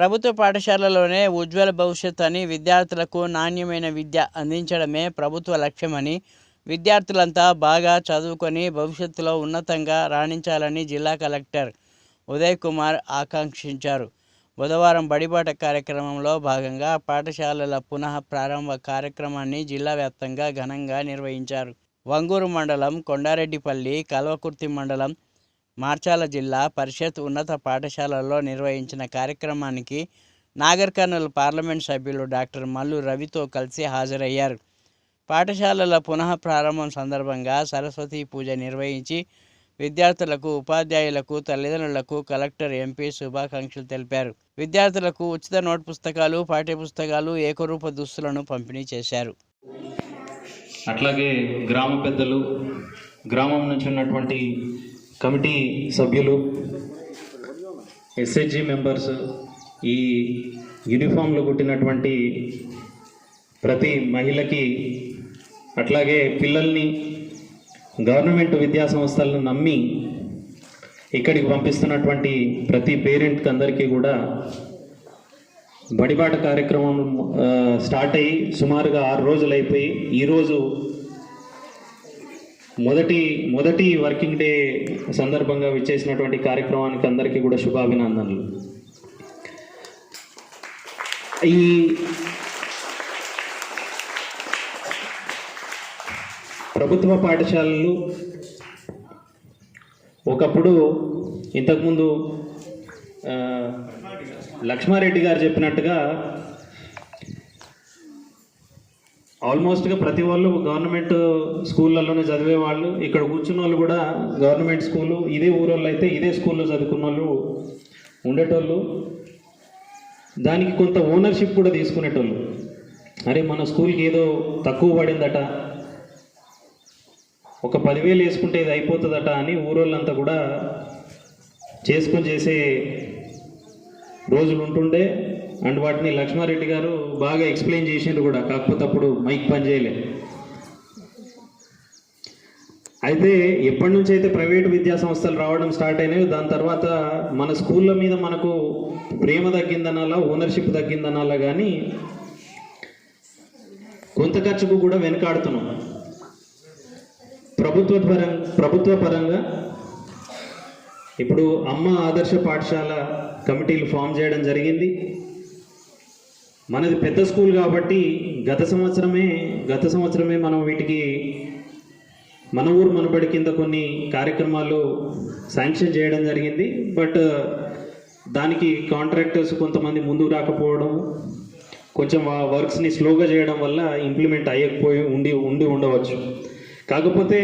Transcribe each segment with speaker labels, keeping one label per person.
Speaker 1: ప్రభుత్వ పాఠశాలలోనే ఉజ్వల భవిష్యత్ అని విద్యార్థులకు నాణ్యమైన విద్య అందించడమే ప్రభుత్వ లక్ష్యమని విద్యార్థులంతా బాగా చదువుకొని భవిష్యత్తులో ఉన్నతంగా రాణించాలని జిల్లా కలెక్టర్ ఉదయ్ కుమార్ ఆకాంక్షించారు. బుధవారం బడిబాట కార్యక్రమంలో భాగంగా పాఠశాలల పునః ప్రారంభ కార్యక్రమాన్ని జిల్లా వ్యాప్తంగా ఘనంగా నిర్వహించారు. వంగూరు మండలం కొండారెడ్డిపల్లి కల్వకుర్తి మండలం మార్చాల జిల్లా పరిషత్ ఉన్నత పాఠశాలలో నిర్వహించిన కార్యక్రమానికి నాగర్ పార్లమెంట్ సభ్యులు డాక్టర్ మల్లు రవితో కలిసి హాజరయ్యారు. పాఠశాలల పునః ప్రారంభం సందర్భంగా సరస్వతి పూజ నిర్వహించి విద్యార్థులకు ఉపాధ్యాయులకు తల్లిదండ్రులకు కలెక్టర్ ఎంపీ శుభాకాంక్షలు తెలిపారు. విద్యార్థులకు ఉచిత నోట్ పుస్తకాలు పాఠ్యపుస్తకాలు ఏకరూప దుస్తులను పంపిణీ చేశారు.
Speaker 2: అట్లాగే గ్రామ పెద్దలు గ్రామం నుంచి ఉన్నటువంటి కమిటీ సభ్యులు ఎస్హెచ్జి మెంబర్స్ ఈ యూనిఫామ్లు కుట్టినటువంటి ప్రతి మహిళకి అట్లాగే పిల్లల్ని గవర్నమెంట్ విద్యా సంస్థలను నమ్మి ఇక్కడికి పంపిస్తున్నటువంటి ప్రతి పేరెంట్కి అందరికీ కూడా బడిబాట కార్యక్రమం స్టార్ట్ అయ్యి సుమారుగా ఆరు రోజులు అయిపోయి ఈరోజు మొదటి మొదటి వర్కింగ్ డే సందర్భంగా విచ్చేసినటువంటి కార్యక్రమానికి అందరికీ కూడా శుభాభినందనలు. ఈ ప్రభుత్వ పాఠశాలలు ఒకప్పుడు ఇంతకుముందు లక్ష్మారెడ్డి గారు చెప్పినట్టుగా ఆల్మోస్ట్గా ప్రతి వాళ్ళు గవర్నమెంట్ స్కూళ్ళలోనే చదివే వాళ్ళు ఇక్కడ కూర్చున్న వాళ్ళు కూడా గవర్నమెంట్ స్కూలు ఇదే ఊరోళ్ళు అయితే ఇదే స్కూల్లో చదువుకున్న వాళ్ళు ఉండేటోళ్ళు. దానికి కొంత ఓనర్షిప్ కూడా తీసుకునేటోళ్ళు. అరే మన స్కూల్కి ఏదో తక్కువ పడిందట ఒక పదివేలు వేసుకుంటే ఇది అయిపోతుందట అని ఊరోళ్ళంతా కూడా చేసుకొని చేసే రోజులు ఉంటుండే. అండ్ వాటిని లక్ష్మారెడ్డి గారు బాగా ఎక్స్ప్లెయిన్ చేసిండ్రు కూడా. కాకపోతే అప్పుడు మైక్ పనిచేయలే అయితే ఎప్పటి నుంచి అయితే ప్రైవేట్ విద్యా సంస్థలు రావడం స్టార్ట్ అయినాయి దాని తర్వాత మన స్కూళ్ళ మీద మనకు ప్రేమ తగ్గిందనాలా ఓనర్షిప్ తగ్గిందనాలా కానీ కొంత ఖర్చుకు కూడా వెనకాడుతున్నాం. ప్రభుత్వ పరం ప్రభుత్వ పరంగా ఇప్పుడు అమ్మ ఆదర్శ పాఠశాల కమిటీలు ఫామ్ చేయడం జరిగింది. మనది పెద్ద స్కూల్ కాబట్టి గత సంవత్సరమే గత సంవత్సరమే మనం వీటికి మన ఊరు మనబడి కింద కొన్ని కార్యక్రమాలు శాంక్షన్ చేయడం జరిగింది. బట్ దానికి కాంట్రాక్టర్స్ కొంతమంది ముందుకు రాకపోవడం కొంచెం ఆ వర్క్స్ని స్లోగా చేయడం వల్ల ఇంప్లిమెంట్ అయ్యకపోయి ఉండి ఉండి ఉండవచ్చు. కాకపోతే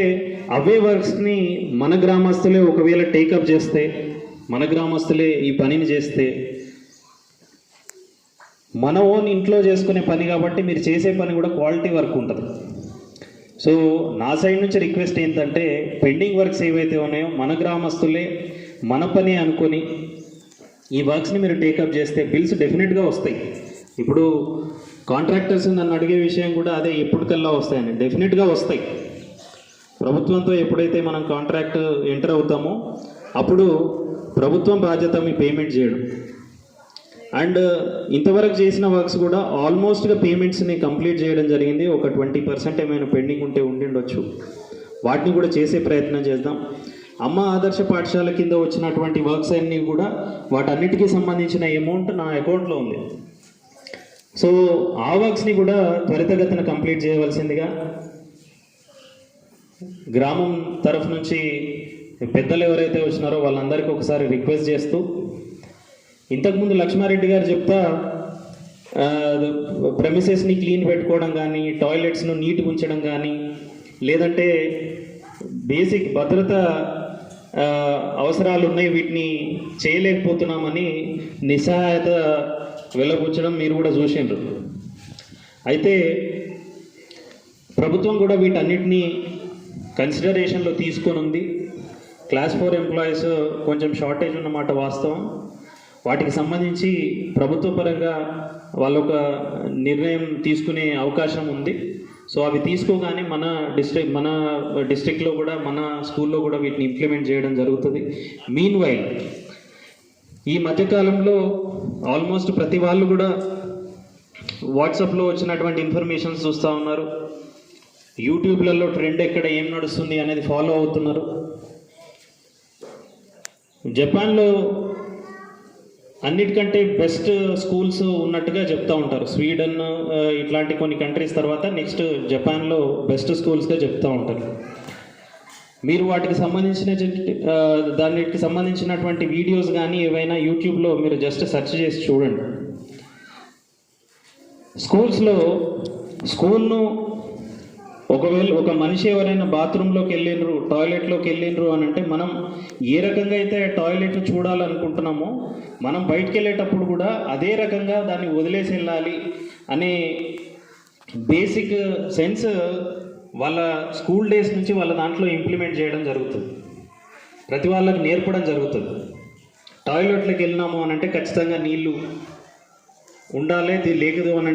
Speaker 2: అవే వర్క్స్ని మన గ్రామస్తులే ఒకవేళ టేకప్ చేస్తే మన గ్రామస్తులే ఈ పనిని చేస్తే మన ఓన్ ఇంట్లో చేసుకునే పని కాబట్టి మీరు చేసే పని కూడా క్వాలిటీ వర్క్ ఉంటుంది. సో నా సైడ్ నుంచి రిక్వెస్ట్ ఏంటంటే పెండింగ్ వర్క్స్ ఏవైతే ఉన్నాయో మన గ్రామస్తులే మన పని అనుకొని ఈ వర్క్స్ని మీరు టేకప్ చేస్తే బిల్స్ డెఫినెట్గా వస్తాయి. ఇప్పుడు కాంట్రాక్టర్స్ నన్ను అడిగే విషయం కూడా అదే ఎప్పటికల్లా వస్తాయని డెఫినెట్గా వస్తాయి. ప్రభుత్వంతో ఎప్పుడైతే మనం కాంట్రాక్ట్ ఎంటర్ అవుతామో అప్పుడు ప్రభుత్వం బాధ్యత మీ పేమెంట్ చేయడం. అండ్ ఇంతవరకు చేసిన వర్క్స్ కూడా ఆల్మోస్ట్గా పేమెంట్స్ని కంప్లీట్ చేయడం జరిగింది. ఒక ట్వంటీ పర్సెంట్ ఏమైనా పెండింగ్ ఉంటే ఉండిండొచ్చు. వాటిని కూడా చేసే ప్రయత్నం చేద్దాం. అమ్మ ఆదర్శ పాఠశాల కింద వచ్చినటువంటి వర్క్స్ అన్నీ కూడా వాటన్నిటికీ సంబంధించిన అమౌంట్ నా అకౌంట్లో ఉంది. సో ఆ వర్క్స్ని కూడా త్వరితగతిన కంప్లీట్ చేయవలసిందిగా గ్రామం తరఫు నుంచి పెద్దలు ఎవరైతే వచ్చినారో వాళ్ళందరికీ ఒకసారి రిక్వెస్ట్ చేస్తూ ఇంతకుముందు లక్ష్మారెడ్డి గారు చెప్తా ప్రెమిసెస్ని క్లీన్ పెట్టుకోవడం కానీ టాయిలెట్స్ను నీట్గా ఉంచడం కానీ లేదంటే బేసిక్ భద్రత అవసరాలు ఉన్నాయి వీటిని చేయలేకపోతున్నామని నిస్సహాయత వెళ్ళబుచ్చడం మీరు కూడా చూసిండ్రు. అయితే ప్రభుత్వం కూడా వీటన్నిటినీ కన్సిడరేషన్లో తీసుకొని ఉంది క్లాస్ ఫోర్ ఎంప్లాయీస్ కొంచెం షార్టేజ్ ఉన్నమాట వాస్తవం. వాటికి సంబంధించి ప్రభుత్వ పరంగా వాళ్ళు ఒక నిర్ణయం తీసుకునే అవకాశం ఉంది. సో అవి తీసుకోగానే మన డిస్ట్రిక్ట్ మన డిస్ట్రిక్ట్లో కూడా మన స్కూల్లో కూడా వీటిని ఇంప్లిమెంట్ చేయడం జరుగుతుంది. మీన్ వైల్ ఈ మధ్యకాలంలో ఆల్మోస్ట్ ప్రతి వాళ్ళు కూడా వాట్సాప్లో వచ్చినటువంటి ఇన్ఫర్మేషన్స్ చూస్తూ ఉన్నారు. యూట్యూబ్లలో ట్రెండ్ ఎక్కడ ఏం నడుస్తుంది అనేది ఫాలో అవుతున్నారు. జపాన్లో అన్నిటికంటే బెస్ట్ స్కూల్స్ ఉన్నట్టుగా చెప్తా ఉంటారు. స్వీడన్ ఇట్లాంటి కొన్ని కంట్రీస్ తర్వాత నెక్స్ట్ జపాన్లో బెస్ట్ స్కూల్స్గా చెప్తూ ఉంటారు. మీరు వాటికి సంబంధించిన దానికి సంబంధించినటువంటి వీడియోస్ కానీ ఏవైనా యూట్యూబ్లో మీరు జస్ట్ సెర్చ్ చేసి చూడండి. స్కూల్స్లో స్కూల్ను ఒకవేళ ఒక మనిషి ఎవరైనా బాత్రూంలోకి వెళ్ళిండ్రు టాయిలెట్లోకి వెళ్ళిండ్రు అని అంటే మనం ఏ రకంగా అయితే టాయిలెట్ చూడాలనుకుంటున్నామో మనం బయటికి వెళ్ళేటప్పుడు కూడా అదే రకంగా దాన్ని వదిలేసి వెళ్ళాలి అనే బేసిక్ సెన్స్ వాళ్ళ స్కూల్ డేస్ నుంచి వాళ్ళ దాంట్లో ఇంప్లిమెంట్ చేయడం జరుగుతుంది. ప్రతి వాళ్ళకి నేర్పడం జరుగుతుంది. టాయిలెట్లోకి వెళ్ళినాము అని అంటే ఖచ్చితంగా నీళ్ళు ఉండాలి లేకదు లేదు అని